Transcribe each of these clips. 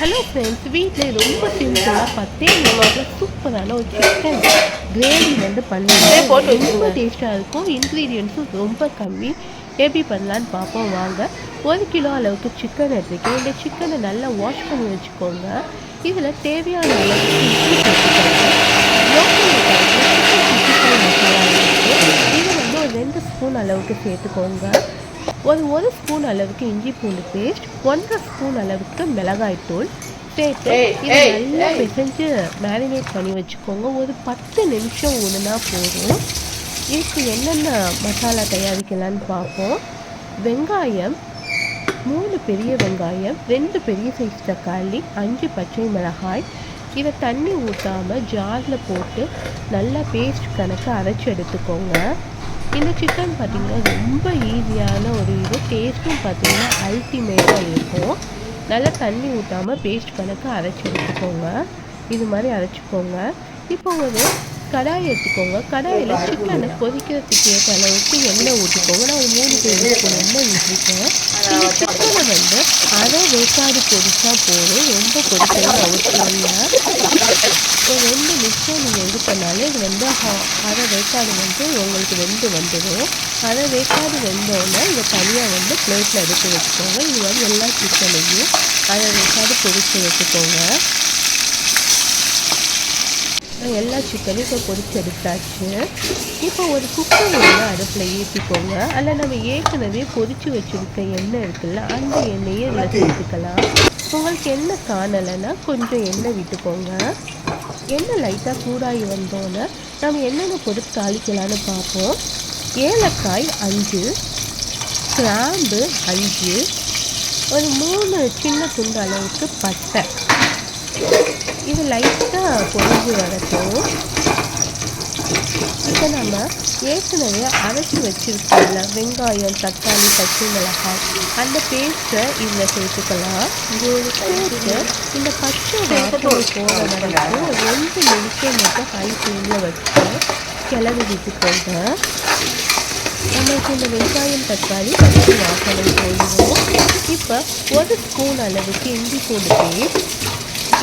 Hello friends வீட்டில் ரொம்ப சிம்பிளாக பத்தே நிமிஷம் சூப்பரான ஒரு சிக்கன் கிரேவி வந்து போட்டு ரொம்ப. டேஸ்ட்டாக இருக்கும். இன்க்ரீடியன்ஸும் ரொம்ப கம்மி. எப்படி பண்ணலான்னு பார்ப்போம். வாங்க. ஒரு கிலோ அளவுக்கு சிக்கன் எடுத்துக்கேன் இந்த சிக்கனை நல்லா வாஷ் பண்ணி வச்சுக்கோங்க. இதில் தேவையான அளவுக்கு உப்பு சேர்த்துக்கோங்க இது வந்து ஒரு ரெண்டு ஸ்பூன் அளவுக்கு சேர்த்துக்கோங்க. ஒரு ஒரு ஸ்பூன் அளவுக்கு இஞ்சி பூண்டு பேஸ்ட் ஒன்றரை ஸ்பூன் அளவுக்கு மிளகாய்த்தூள் சேர்த்து ஏய், இதை நல்லா. பிசைஞ்சு மேரினேட் பண்ணி வச்சுக்கோங்க. ஒரு பத்து நிமிஷம் ஊனுனா போதும். இதுக்கு என்னென்ன மசாலா தயாரிக்கலான்னு பார்ப்போம். வெங்காயம் மூணு பெரிய வெங்காயம் ரெண்டு பெரிய சைஸ் தக்காளி அஞ்சு பச்சை மிளகாய். இதை தண்ணி ஊற்றாமல் ஜாரில் போட்டு நல்லா பேஸ்ட் கணக்கு அரைச்சி எடுத்துக்கோங்க. இந்த சிக்கன் பார்த்தீங்கன்னா ரொம்ப ஈஸியான ஒரு இது. டேஸ்ட்டும் பார்த்தீங்கன்னா அல்டிமேட்டாக இருக்கும். நல்லா தண்ணி ஊற்றாமல் பேஸ்ட் கணக்கு அரைச்சி எடுத்துக்கோங்க. இது மாதிரி அரைச்சிக்கோங்க. இப்போ ஒரு கடாய் எடுத்துக்கோங்க. கடாயில் சிக்கனை கொதிக்கிறதுக்கு ஏற்ற அளவுக்கு எண்ணெய் ஊற்றிக்கோங்க நான் ஒரு மூணு ஸ்பூன் எண்ணெய் ஊற்றிருக்கேன் இந்த சிக்கனை வந்து அரை வேக்காடு பொரிச்சா போதும். ரொம்ப பொரிக்கணும் அவசியம் இல்லை. ரெண்டு நிமிஷம் நீங்கள் இது பண்ணாலே இது வந்து அரை வேக்காடு வந்து உங்களுக்கு வெந்து வந்துடும். அரை வேக்காடு வெந்தோடனே இதை தனியாக வந்து பிளேட்டில் எடுத்து வச்சுக்கோங்க. இது மாதிரி எல்லா சிக்கனையும் அரை வேக்காடு பொரிச்சு வச்சுக்கோங்க. எல்லா சிக்கனையும் இப்போ பொரிச்சு எடுத்தாச்சு. இப்போ ஒரு குக்கர் ஒன்று அடுப்பில் ஏற்றிக்கோங்க அதில் நம்ம ஏற்கனவே பொரிச்சு வச்சுருக்க எண்ணெய் இருக்குல்ல அந்த எண்ணெயை இதில் சேர்த்துக்கலாம். உங்களுக்கு எண்ணெய் காணலைன்னா கொஞ்சம் எண்ணெய் விட்டுக்கோங்க. எண்ணெய் லைட்டாக சூடாகி வந்தோன்னே நம்ம என்னென்ன பொருட்கள் தாளிக்கலான்னு பார்ப்போம். ஏலக்காய் அஞ்சு கிராம்பு அஞ்சு ஒரு மூணு சின்ன துண்டு அளவுக்கு பட்டை. இது லைட்டாக பொறிஞ்சு வரட்டும். இப்போ நம்ம ஏற்கனவே அரைச்சி வச்சிருக்கோம்ல வெங்காயம் தக்காளி பச்சை மிளகாய் அந்த பேஸ்ட்டை இதில் சேர்த்துக்கலாம். சேர்த்து இந்த பச்சை வாசனை போகிற வரைக்கும் ரெண்டு நிமிஷம் மட்டும் ஹை ஃப்ளேமில் வச்சு கிளறி விட்டுக்கோங்க நம்மளுக்கு இந்த வெங்காயம் தக்காளி பச்சை வாசனை போயிடும். இப்போ ஒரு ஸ்பூன் அளவுக்கு இஞ்சி பூண்டு பேஸ்ட்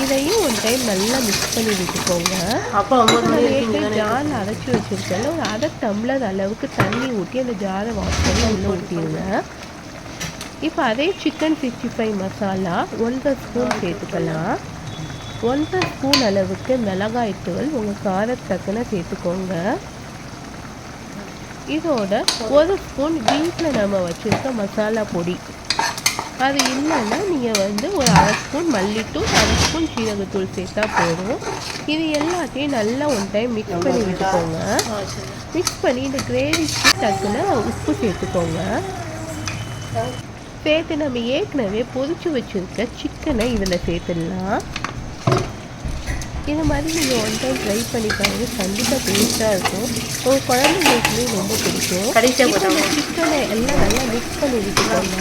இதையும் ஒரு டைம் நல்லா மிக்ஸ் பண்ணி விட்டுக்கோங்க. அப்பா இருக்கீங்க ஜாரில் அரைச்சி வச்சிருக்கல ஒரு அரை டம்ளர் அளவுக்கு தண்ணி ஊற்றி அந்த ஜாரை வாஷ் பண்ணி உள்ளே ஊற்றிடுங்க இப்போ அதே சிக்கன் சிக்ஸ்டி ஃபைவ் மசாலா ஒன்றரை ஸ்பூன் சேர்த்துக்கலாம். ஒன்றரை ஸ்பூன் அளவுக்கு மிளகாய்த்தூள் உங்கள் காரத்தக்கன சேர்த்துக்கோங்க. இதோட ஒரு ஸ்பூன் வீட்டில் நம்ம வச்சுருக்க மசாலா பொடி. அது இல்லைன்னா நீங்கள் வந்து ஒரு ஸ்பூன் மல்லித்தூள் அரை ஸ்பூன் சீரகத்தூள் சேர்த்தா போதும். இது எல்லாத்தையும் நல்லா ஒன் டைம் மிக்ஸ் பண்ணி விட்டுக்கோங்க மிக்ஸ் பண்ணி இந்த கிரேவிக்கு டக்குன்னு உப்பு சேர்த்துக்கோங்க. சேர்த்து நம்ம ஏற்கனவே பொரிச்சு வச்சுருக்க சிக்கனை இதில் சேர்த்துடலாம். இது மாதிரி நீங்கள் ஒன் டைம் ட்ரை பண்ணி பாருங்க. கண்டிப்பாக டேஸ்ட்டாக இருக்கும். உங்கள் குழந்தைங்களுக்குமே ரொம்ப பிடிக்கும். சிக்கனை எல்லாம் நல்லா மிக்ஸ் பண்ணி விட்டுக்கோங்க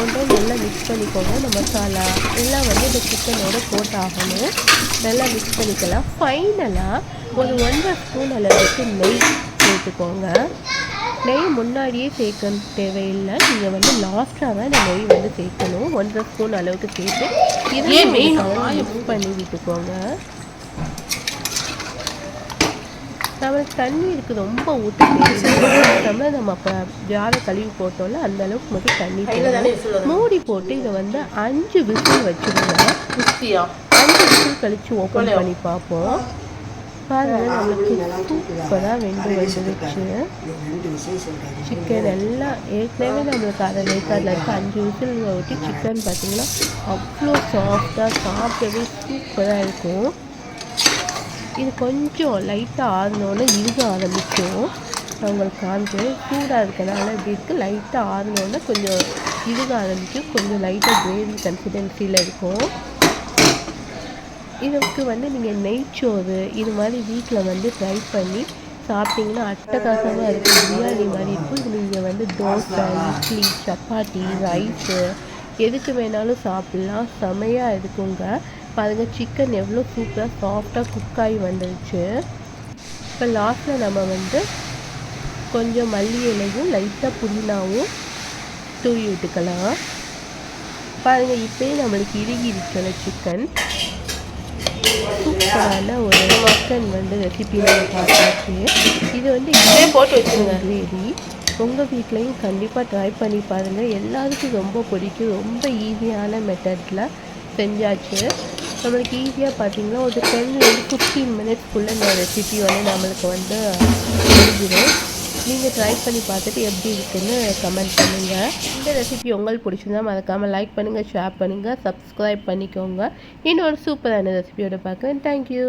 ஒன் டைம் நல்லா மிக்ஸ் பண்ணிக்கோங்க. இந்த மசாலா எல்லாம் வந்து இந்த சிக்கனோட போட்டாகணும். நல்லா மிக்ஸ் பண்ணிக்கலாம். ஃபைனலாக ஒரு ஒன்றரை ஸ்பூன் அளவுக்கு நெய் சேர்த்துக்கோங்க. நெய் முன்னாடியே சேர்க்க தேவையில்லை. நீங்கள் வந்து லாஸ்ட்டாக தான் இந்த நெய் வந்து சேர்க்கணும். ஒன்றரை ஸ்பூன் அளவுக்கு சேர்த்து வேணும்? மிக்ஸ் பண்ணி விட்டுக்கோங்க. நம்மளுக்கு தண்ணி ரொம்ப ஊற்ற தேவையில்லை நம்ம அப்போ ஜாரை கழுவி போட்டோம்ல அந்த அளவுக்கு மட்டும் தண்ணி தேவை மூடி போட்டு இதை வந்து அஞ்சு விசில் வச்சுருங்க. குஸ்தியா அஞ்சு விசில் கழிச்சு ஓப்பன்? பண்ணி பார்ப்போம். பாருங்க நம்மளுக்கு சூப்பராக வெந்து வந்துருச்சு. சிக்கன் எல்லாம் ஏற்கனவே நம்மளுக்கு அரை வேக்காடில் இருக்குது அஞ்சு விசில் ஊற்றி சிக்கன் பார்த்தீங்கன்னா அவ்வளோ சாஃப்டாக சாப்பிடவே சூப்பராக இருக்கும். இது கொஞ்சம் லைட்டாக ஆறினோன்னு இருக ஆரம்பிக்கும். நான் உங்களுக்கு காமிக்கிறேன் சூடாக இருக்கனால இப்படி இருக்குது லைட்டாக ஆறினோன்னே கொஞ்சம் இருக ஆரம்பிக்கும். கொஞ்சம் லைட்டாக கிரேவி கன்சிஸ்டன்சியில் இருக்கும். இதுக்கு வந்து நீங்கள் நெய்ச்சோறு இது மாதிரி வீட்டில் வந்து ட்ரை பண்ணி சாப்பிட்டீங்கன்னா அட்டகாசமாக இருக்கும். பிரியாணி மாதிரி இருக்கும். இது நீங்கள் வந்து தோசை இட்லி சப்பாத்தி ரைஸு எதுக்கு வேணாலும் சாப்பிட்லாம். செமையாக இருக்குங்க. பாருங்கள் சிக்கன் எவ்வளோ சூப்பராக சாஃப்டாக குக் ஆகி வந்துருச்சு. இப்போ லாஸ்ட்டில் நம்ம வந்து கொஞ்சம் மல்லி இலையும் லைட்டாக புதினாவும் தூவி விட்டுக்கலாம். பாருங்கள் இப்போயே நம்மளுக்கு இறுகிருக்கிற சிக்கன் சூப்பரான ஒரு சிக்கன் வந்து ரெசிபி நம்ம பார்த்தாச்சு இது வந்து இதே போட்டு வச்சுருங்க. கிரேவி. உங்கள் வீட்லேயும் கண்டிப்பாக ட்ரை பண்ணி பாருங்கள் எல்லாருக்கும் ரொம்ப பிடிக்கும். ரொம்ப ஈஸியான மெத்தடில் செஞ்சாச்சு. நம்மளுக்கு ஈஸியாக பார்த்தீங்கன்னா ஒரு டென்லேருந்து ஃபிஃப்டீன் மினிட்ஸ்க்குள்ளே இந்த ரெசிபி வந்து நம்மளுக்கு வந்து முடிஞ்சிடும் நீங்கள் ட்ரை பண்ணி பார்த்துட்டு எப்படி இருக்குன்னு கமெண்ட் பண்ணுங்கள் இந்த ரெசிபி உங்களுக்கு பிடிச்சிருந்தா மறக்காமல் லைக் பண்ணுங்கள் ஷேர் பண்ணுங்கள் சப்ஸ்கிரைப் பண்ணிக்கோங்க. இன்னொரு சூப்பரான ரெசிபியோட பார்க்குறேன். தேங்க்யூ